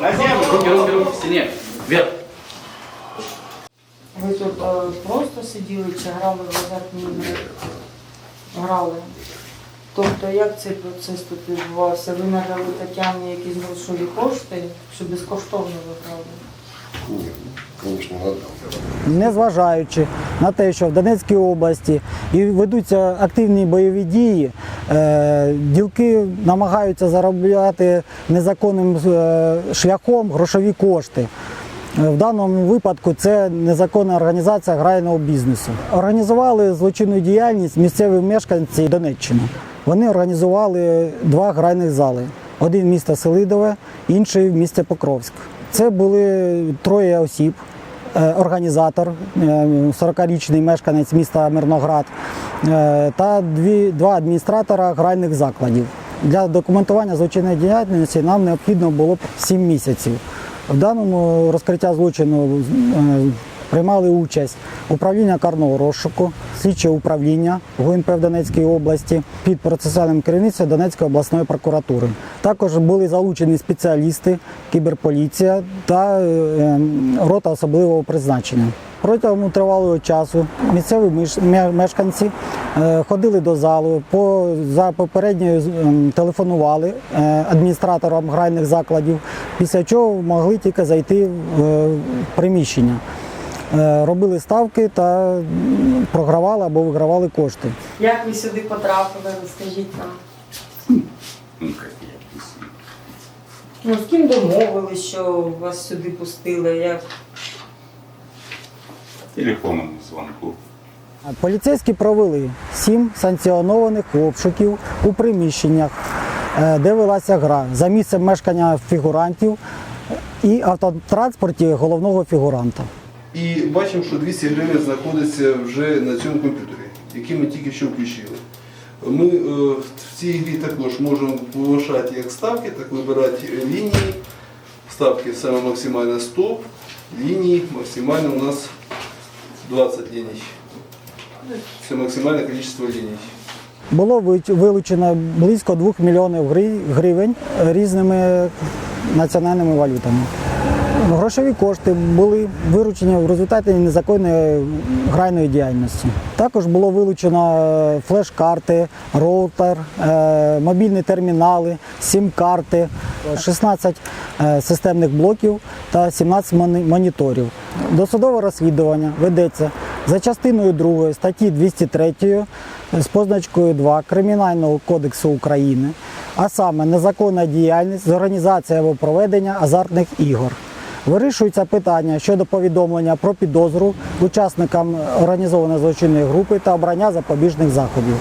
На землю. Руки, руки, руки, к стене. Вверх. Ви тут е, просто сиділи чи грали в азартні ігри? Грали. Тобто як цей процес тут відбувався? Ви надали Тетяні якісь грошові кошти, що безкоштовно ви? Гадав. Незважаючи на те, що в Донецькій області і ведуться активні бойові дії, е, ділки намагаються заробляти незаконним е, шляхом грошові кошти. Е, В даному випадку це незаконна організація грального бізнесу. Організували злочинну діяльність місцеві мешканці Донеччини. Вони організували два гральних зали: один місто Селидове, інший в місті Покровськ. Це були троє осіб. Е, Організатор, е, 40-річний мешканець міста Мирноград е, та дві, два адміністратора гральних закладів. Для документування злочинної діяльності нам необхідно було б 7 місяців. В даному розкриття злочину е, приймали участь управління карного розшуку, слідче управління ГУНП в Донецькій області під процесуальним керівництвом Донецької обласної прокуратури. Також були залучені спеціалісти, кіберполіція та е, рота особливого призначення. Протягом тривалого часу місцеві мешканці е, ходили до залу, по, за попередньою ем, телефонували е, адміністраторам гральних закладів, після чого могли тільки зайти в приміщення. Е, Робили ставки та програвали або вигравали кошти. Як ви сюди потрапили, розкажіть нам. Ну, как я писал. Ну, з ким домовились, що вас сюди пустили? Як? Телефонному звонку. Поліцейські провели сім санкціонованих обшуків у приміщеннях, е, де велася гра за місцем мешкання фігурантів і автотранспорті головного фігуранта. І бачимо, що 200 гривень знаходиться вже на цьому комп'ютері, який ми тільки що включили. Ми е, в цій грі також можемо повишати як ставки, так вибирати лінії. Ставки саме максимально 100, лінії максимально у нас 20 ліній. Це максимальне кількість ліній. Було вилучено близько 2 мільйонів гривень різними національними валютами. Грошові кошти були виручені в результаті незаконної гральної діяльності. Також було вилучено е, флеш-карти, роутер, е, мобільні термінали, сім-карти, 16 е, системних блоків та 17 моніторів. Досудове розслідування ведеться за частиною 2 статті 203 з позначкою 2 Кримінального кодексу України, а саме незаконна діяльність з організації або проведення азартних ігор. Вирішується питання щодо повідомлення про підозру учасникам організованої злочинної групи та обрання запобіжних заходів.